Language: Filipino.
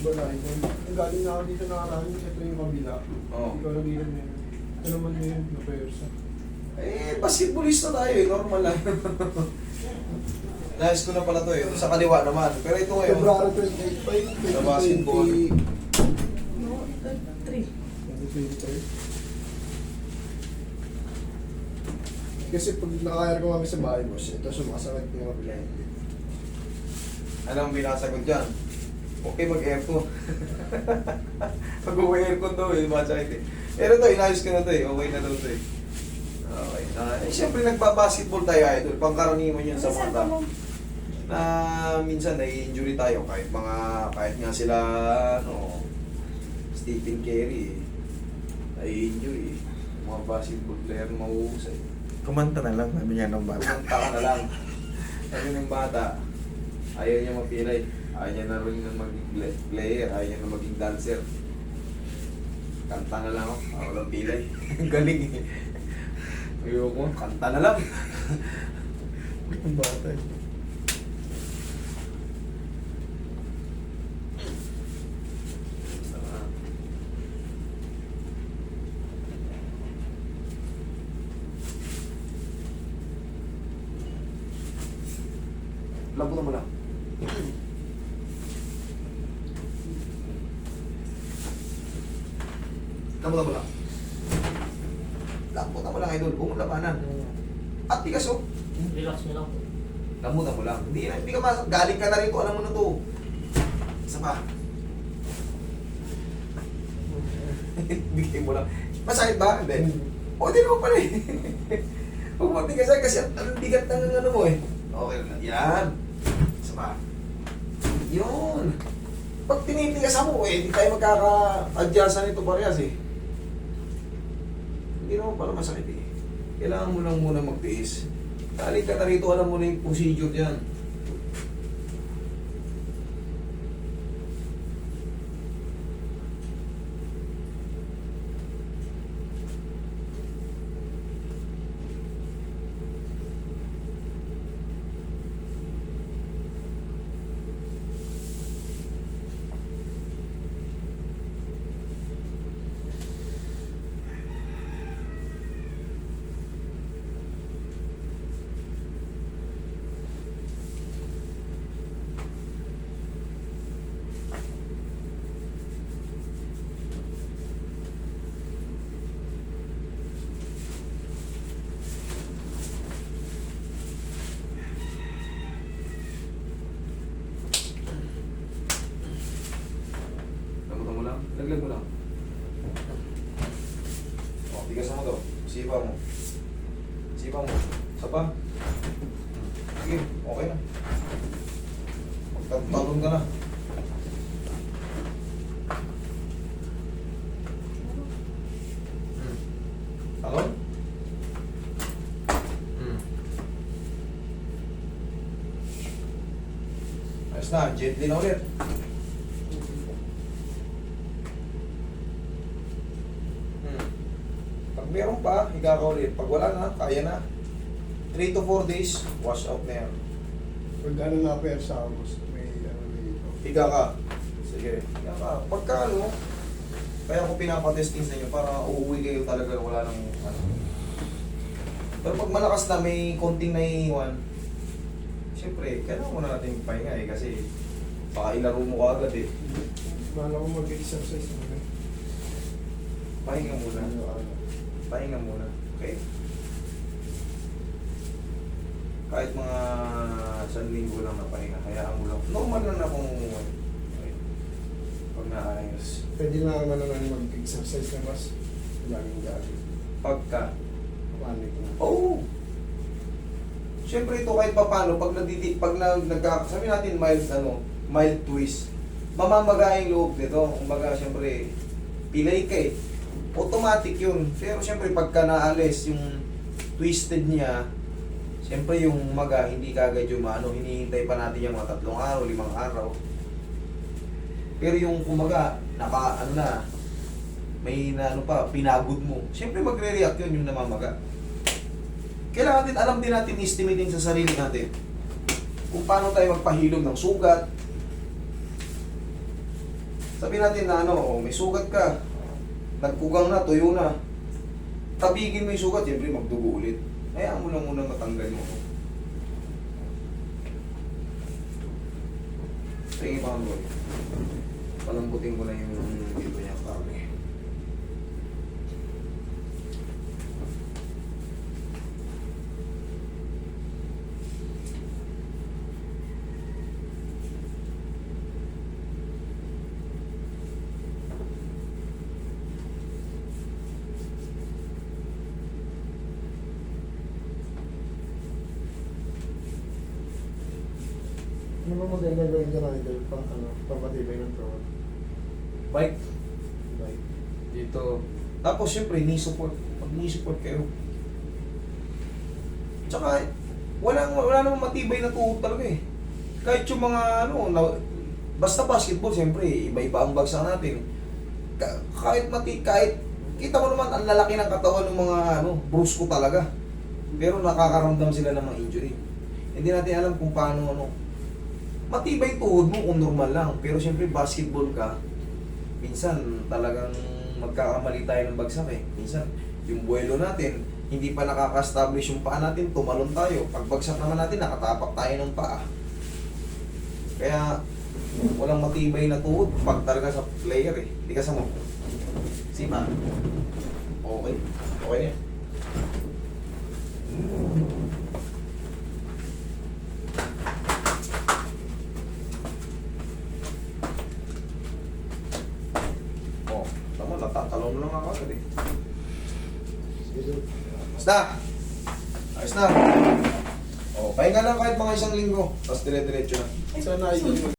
balay ko. Ang galing na ako dito nakaraan, ito yung kabila. Oo. Ikaw na gilid na yun. Ito naman yun, napersa. Eh, basketballista tayo eh, normal lang. Nais ko na pala to eh, sa kaliwa naman. Pero ito ngayon, February 28 pa yun. Sa basketball. 2023. Kasi pag nakakayar ko kami sa bahay, boss, ito sumasakit yung kabila. anong binasagot dyan? Okay mag-aircon. Pag uwi-aircon daw eh, masakit eh. Pero to, inayos ko na to eh, okay na daw to eh. Okay. na eh, siyempre nagbabasketball tayo idol, pangkaraniwan yun sa mga tao. na minsan nai-injury tayo kahit mga kahit nga sila ano Stephen Curry eh, nai-injury eh. mga basketball player na mahuhusay Kumanta na lang, sabi niya nung bata. kumanta ka na lang sabi ng bata ayaw niya mapilay ayaw niya na rin na maging pla- player ayaw niya na maging dancer. Kanta na lang ako ako lang pilay. Galing eh. Ayoko kanta na lang. Ang bata eh. Lambutan mo lang. Lambutan mo lang. Lambutan mo lang, idol. Mo labanan. At tigas, oh. Relax nyo lang po. Lambutan mo lang. Hindi, na, hindi ka mas... Galing ka na rito. Alam mo na to. Isa pa. Bigay mo lang. Masakit ba? Hindi. O, di naman pala eh. Huwag mo tigasan kasi ang bigat ng ano mo eh. Okay na. Yan. Isa pa. Yun. Pag tinitigasan mo eh, hindi tayo magkaka-adjustan ito parehas eh. Hindi naman pala masakit eh. Kailangan mo lang muna magtiis. Galing ka na rito, alam mo na yung procedure dyan. Lamutan mo lang. Laglag mo lang. O, tigasan mo to. Sipa mo. Sipa mo. Isa pa. Sige, okay na. Magtatalon ka na. Hmm. Talon? Hmm. Ayos na, gently na ulit. Hmm. Pag meron pa, higa ka ulit. Pag wala na, kaya na. 3 to 4 days, wash out na yan. Pag ano na ako, boss, may ano dito. Higa ka. Sige, higa ka. Pagka ano, kaya ko pinapatesting sa inyo para uuwi kayo talaga wala nang ano. Pero pag malakas na, may konting naiiwan, siyempre, kailangan muna natin pahinga eh kasi baka ilaro mo ka agad eh. Mahal ako mag-exercise naman. Pahinga muna. Ano, ano. Pahinga muna. Okay? Kahit mga isang linggo lang na pahinga, hayaan mo lang. Normal lang na kung okay. Pag naayos. Pwede na naman na mag-exercise na mas. Laging gagawin. Pagka, Panic na. oh! Siyempre ito kahit pa paano, pag nadidi, pag nag, nagka, sabi natin mild, ano, mild twist, mamamaga yung loob nito. Kumbaga, siyempre, pilay ka eh. Automatic yun. Pero siyempre, pagka naalis yung twisted niya, siyempre yung maga, hindi kagad yung ano, hinihintay pa natin yung mga tatlong araw, limang araw. Pero yung kumaga, naka, ano na, may na, ano pa, pinagod mo. Siyempre magre-react yun yung namamaga. Kailangan din, alam din natin, estimate din sa sarili natin kung paano tayo magpahilom ng sugat, Sabi natin na ano, oh, may sugat ka. Nagkugang na, tuyo na. Tabigin mo yung sugat, siyempre magdugo ulit. Hayaan mo lang muna matanggal mo. Tingin pa mo. Palambutin ko na yung dito niya kami. Ano ba maganda gawin ka rider pang ano, pamatibay ng tuwan? Bike. Bike. Dito. Tapos syempre, knee support. Pag knee support kayo. Tsaka, wala, wala namang matibay na tuhod talaga eh. Kahit yung mga ano, na, basta basketball, syempre, iba-iba ang bagsak natin. Ka- kahit mati, kahit, kita mo naman, ang lalaki ng katawan ng mga ano, brusko talaga. Pero nakakaramdam sila ng mga injury. Hindi natin alam kung paano ano. Matibay tuhod mo kung normal lang. Pero syempre, basketball ka, minsan talagang magkakamali tayo ng bagsak eh. Minsan, yung buwelo natin, hindi pa nakaka-establish yung paa natin, tumalon tayo. Pagbagsak naman natin, nakatapak tayo ng paa. Kaya, walang matibay na tuhod pag talaga sa player eh. Hindi ka sa mo. Sima. Okay. Okay na yan. Oh, tama, natatalon lang ako agad eh. Sir. Basta! Ayos na. Oh, pahinga lang kahit mga isang linggo. Tapos dire-diretso na. Sana idol